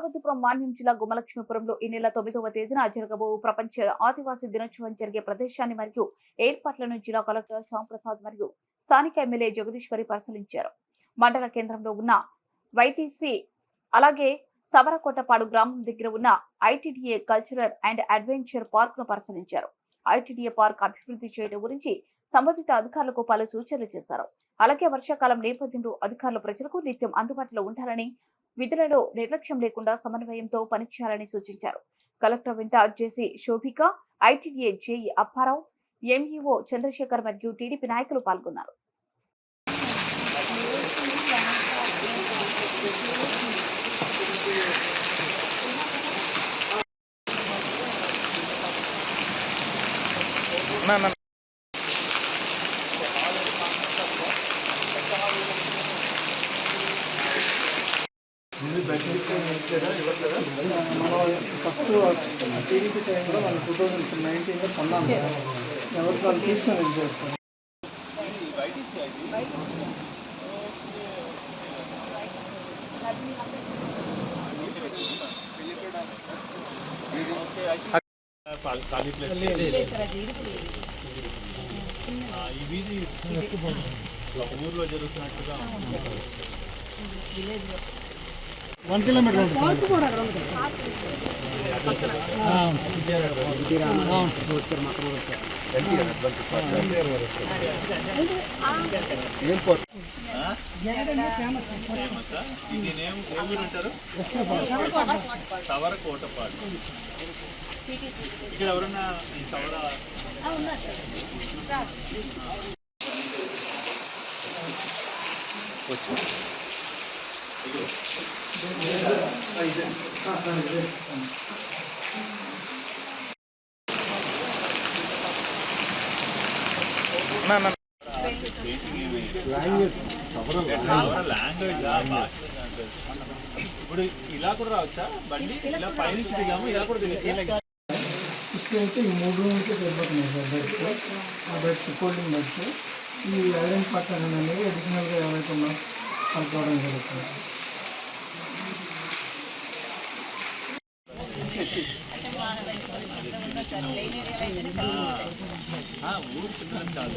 పార్వతీపురం మాన్యం జిల్లా గుమలక్ష్మీపురంలో ఈ నెల తొమ్మిదవ తేదీన జరగబో ప్రపంచ ఆదివాసీ దినోత్సవం జరిగే ప్రదేశాన్ని మరియు ఏర్పాట్లను జిల్లా కలెక్టర్ శ్యాంప్రసాద్ మరియు స్థానిక ఎమ్మెల్యే జగదీశ్వరి పరిశీలించారు. మండల కేంద్రంలో ఉన్న వైటీసీ అలాగే సవరకోటపాడు గ్రామం దగ్గర ఉన్న ఐటీడీఏ కల్చరల్ అండ్ అడ్వెంచర్ పార్క్ను పరిశీలించారు. ఐటీడీఏ పార్క్ అభివృద్ధి చేయడం గురించి సంబంధిత అధికారులకు పలు సూచనలు చేశారు. అలాగే వర్షాకాలం నేపథ్యంలో అధికారులు ప్రజలకు నిత్యం అందుబాటులో ఉండాలని విధులలో నిర్లక్ష్యం లేకుండా సమన్వయంతో పనిచేయాలని సూచించారు. కలెక్టర్ వెంట JC Shobhika ITDA JE Apparao MEO Chandrashekar మరియు టీడీపీ నాయకులు పాల్గొన్నారు. నా నా మనం ఫస్ట్ టీడీపీ టైంలో మన టూ థౌజండ్ నైన్టీన్లో కొన్నాం కదా. ఎవరికి వాళ్ళు తీసుకొని వెళ్ళిపోయారు సార్ ఖాళీ ప్లేస్ ఆ, ఈ వీధి ఒక ఊర్లో జరుగుతున్నట్టుగా వన్ కిలోమీటర్ సవర కోటపాడు ఇక్కడ ఎవరన్నా ఈ సవర లాంగ్వేజ్ ఇప్పుడు ఇలా కూడా రావచ్చా బండి ఇలా పైనుంచి దిగాము ఇలా కూడా దిగచ్చు ఇప్పుడు అయితే ఈ మూడు రూమ్లకి సరిపోతున్నాయి సార్ బెడ్స్ ఆ బెడ్స్ ఫోల్డింగ్ బెడ్స్ ఈ ఐరన్ పక్కన అనేది అడిషనల్గా ఎవరైతే ఉన్నా కలుపుకోవడం జరుగుతుంది. ఊరు చిన్నది కాదు